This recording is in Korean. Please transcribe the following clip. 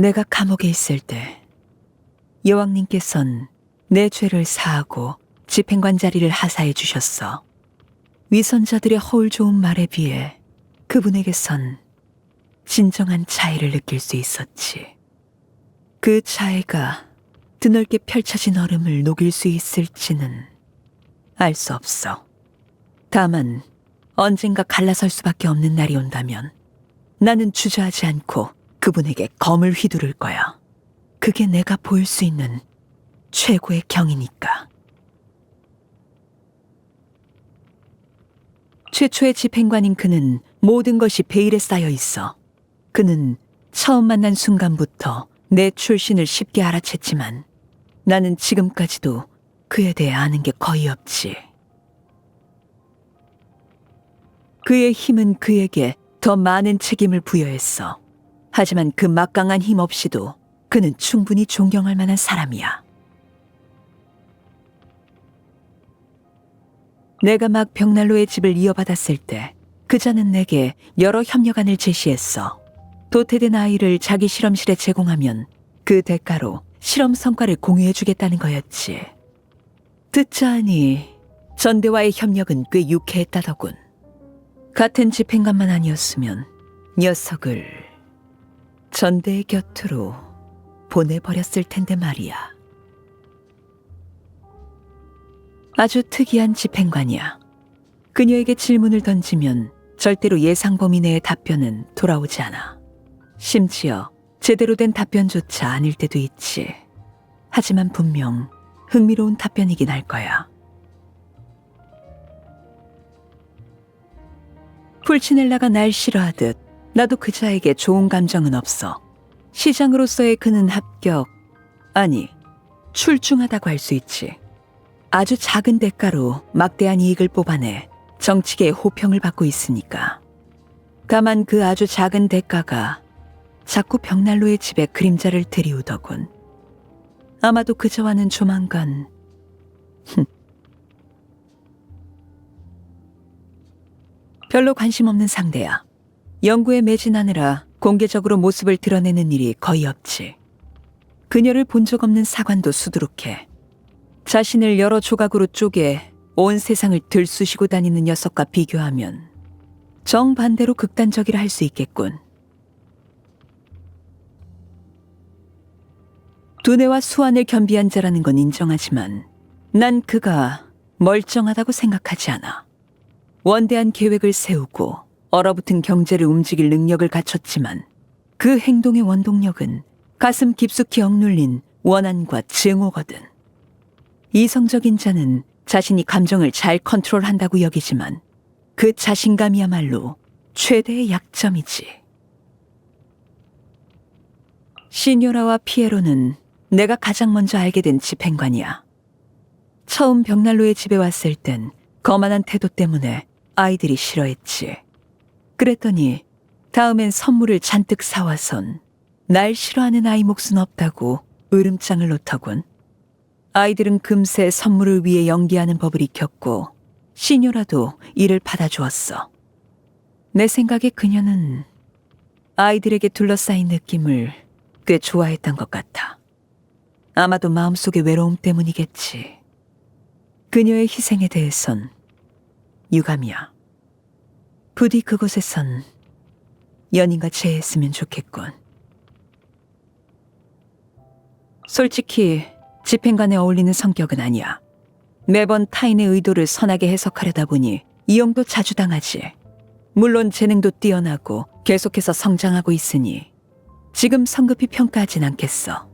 내가 감옥에 있을 때 여왕님께선 내 죄를 사하고 집행관 자리를 하사해 주셨어. 위선자들의 허울 좋은 말에 비해 그분에게선 진정한 차이를 느낄 수 있었지. 그 차이가 드넓게 펼쳐진 얼음을 녹일 수 있을지는 알 수 없어. 다만 언젠가 갈라설 수밖에 없는 날이 온다면 나는 주저하지 않고 그분에게 검을 휘두를 거야. 그게 내가 보일 수 있는 최고의 경이니까. 최초의 집행관인 그는 모든 것이 베일에 쌓여 있어. 그는 처음 만난 순간부터 내 출신을 쉽게 알아챘지만 나는 지금까지도 그에 대해 아는 게 거의 없지. 그의 힘은 그에게 더 많은 책임을 부여했어. 하지만 그 막강한 힘 없이도 그는 충분히 존경할 만한 사람이야. 내가 막 벽난로의 집을 이어받았을 때 그자는 내게 여러 협력안을 제시했어. 도태된 아이를 자기 실험실에 제공하면 그 대가로 실험 성과를 공유해주겠다는 거였지. 듣자 하니 전대와의 협력은 꽤 유쾌했다더군. 같은 집행관만 아니었으면 녀석을 전대의 곁으로 보내버렸을 텐데 말이야. 아주 특이한 집행관이야. 그녀에게 질문을 던지면 절대로 예상 범위 내의 답변은 돌아오지 않아. 심지어 제대로 된 답변조차 아닐 때도 있지. 하지만 분명 흥미로운 답변이긴 할 거야. 풀치넬라가 날 싫어하듯 나도 그자에게 좋은 감정은 없어. 시장으로서의 그는 합격, 아니, 출중하다고 할 수 있지. 아주 작은 대가로 막대한 이익을 뽑아내 정치계의 호평을 받고 있으니까. 다만 그 아주 작은 대가가 자꾸 벽난로의 집에 그림자를 들이우더군. 아마도 그저와는 조만간 별로 관심 없는 상대야. 연구에 매진하느라 공개적으로 모습을 드러내는 일이 거의 없지. 그녀를 본 적 없는 사관도 수두룩해. 자신을 여러 조각으로 쪼개 온 세상을 들쑤시고 다니는 녀석과 비교하면 정반대로 극단적이라 할 수 있겠군. 두뇌와 수완을 겸비한 자라는 건 인정하지만 난 그가 멀쩡하다고 생각하지 않아. 원대한 계획을 세우고 얼어붙은 경제를 움직일 능력을 갖췄지만 그 행동의 원동력은 가슴 깊숙이 억눌린 원한과 증오거든. 이성적인 자는 자신이 감정을 잘 컨트롤한다고 여기지만 그 자신감이야말로 최대의 약점이지. 시뇨라와 피에로는 내가 가장 먼저 알게 된 집행관이야. 처음 벽난로의 집에 왔을 땐 거만한 태도 때문에 아이들이 싫어했지. 그랬더니 다음엔 선물을 잔뜩 사와선 날 싫어하는 아이 몫은 없다고 으름장을 놓더군. 아이들은 금세 선물을 위해 연기하는 법을 익혔고 시녀라도 이를 받아주었어. 내 생각에 그녀는 아이들에게 둘러싸인 느낌을 꽤 좋아했던 것 같아. 아마도 마음속의 외로움 때문이겠지. 그녀의 희생에 대해선 유감이야. 부디 그곳에선 연인과 재했으면 좋겠군. 솔직히 집행관에 어울리는 성격은 아니야. 매번 타인의 의도를 선하게 해석하려다 보니 이용도 자주 당하지. 물론 재능도 뛰어나고 계속해서 성장하고 있으니 지금 성급히 평가하진 않겠어.